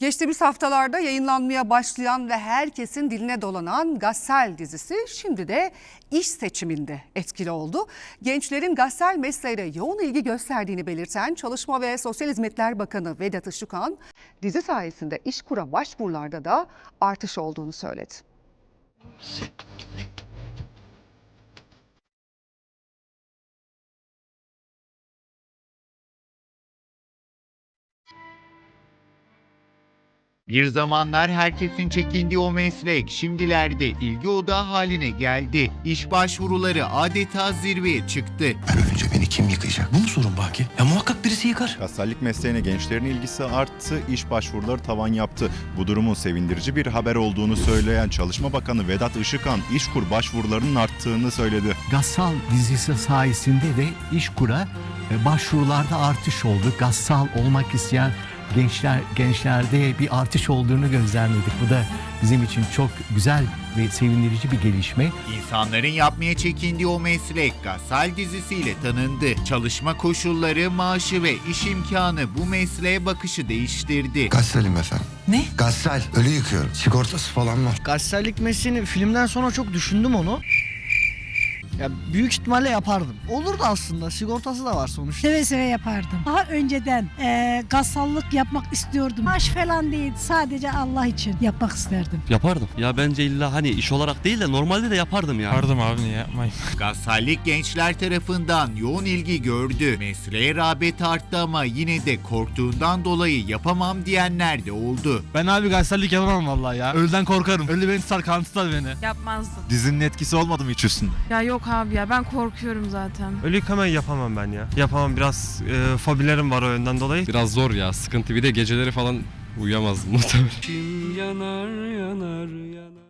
Geçtiğimiz haftalarda yayınlanmaya başlayan ve herkesin diline dolanan Gassel dizisi şimdi de iş seçiminde etkili oldu. Gençlerin Gassel mesleğine yoğun ilgi gösterdiğini belirten Çalışma ve Sosyal Hizmetler Bakanı Vedat Işıkhan, dizi sayesinde işkura başvurularda da artış olduğunu söyledi. Bir zamanlar herkesin çekindiği o meslek şimdilerde ilgi odağı haline geldi. İş başvuruları adeta zirveye çıktı. Ben ölünce beni kim yıkayacak? Bu mu sorun Baki? Ya muhakkak birisi yıkar. Gassallik mesleğine gençlerin ilgisi arttı, iş başvuruları tavan yaptı. Bu durumun sevindirici bir haber olduğunu söyleyen Çalışma Bakanı Vedat Işıkhan, işkur başvurularının arttığını söyledi. Gassal dizisi sayesinde de İşkur'a e, başvurularda artış oldu. Gassal olmak isteyen gençler gençlerde bir artış olduğunu gözlemledik. Bu da bizim için çok güzel ve sevindirici bir gelişme. İnsanların yapmaya çekindiği o meslek Gassal dizisiyle tanındı. Çalışma koşulları, maaşı ve iş imkanı bu mesleğe bakışı değiştirdi. Gassalim efendim. Ne? Gassal. Ölü yıkıyorum. Sigortası falan var. Gazetecilik mesleğini filmden sonra çok düşündüm onu. Ya büyük ihtimalle yapardım. Olurdu aslında. Sigortası da var sonuçta. Seve seve yapardım. Daha önceden eee gassallık yapmak istiyordum. Maaş falan değil sadece Allah için yapmak isterdim. Yapardım. Ya bence illa hani iş olarak değil de normalde de yapardım ya. Yapardım abi niye yapmayayım? Gassallik gençler tarafından yoğun ilgi gördü. Mesleğe rağbet arttı ama yine de korktuğundan dolayı yapamam diyenler de oldu. Ben abi gazetecilik yapamam vallahi ya. Ölüden korkarım. Ölü beni tutar kan tutar beni. Yapmazdım. Dizinin etkisi olmadı mı hiç üstünde? Ya yok abi ya ben korkuyorum zaten. Ölü hemen yapamam ben ya. Yapamam biraz e, fobilerim var o yönden dolayı. Biraz zor ya sıkıntı bir de geceleri falan uyuyamazdım muhtemelen. Kim yanar yanar yanar.